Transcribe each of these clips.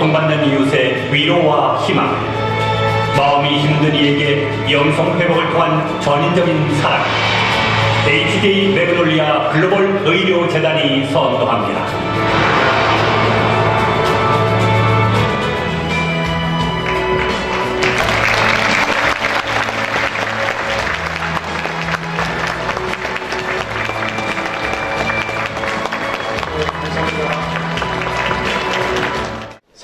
고통받는 이웃의 위로와 희망, 마음이 힘든 이에게 영성 회복을 통한 전인적인 사랑, HJ 매그놀리아 글로벌 의료재단이 선도합니다.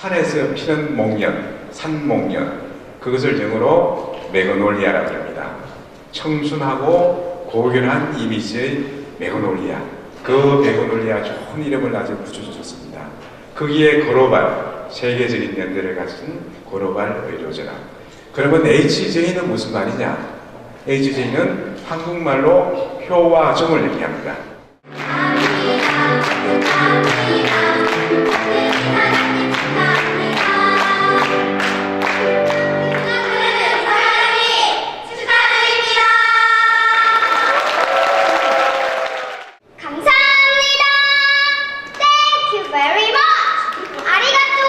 산에서 피는 목련, 산목련, 그것을 영어로 메가놀리아라고 합니다. 청순하고 고결한 이미지의 메가놀리아. 그 메가놀리아 좋은 이름을 아주 붙여주셨습니다. 거기에 고로발, 세계적인 연대를 가진 고로발 의료재단. 그러면 HJ는 무슨 말이냐? HJ는 한국말로 효와 정을 얘기합니다. Thank you very much. 아리가또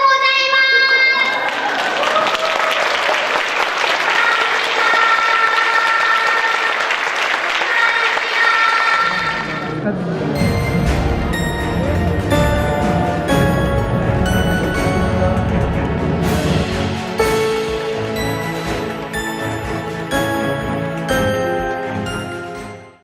고자이마스.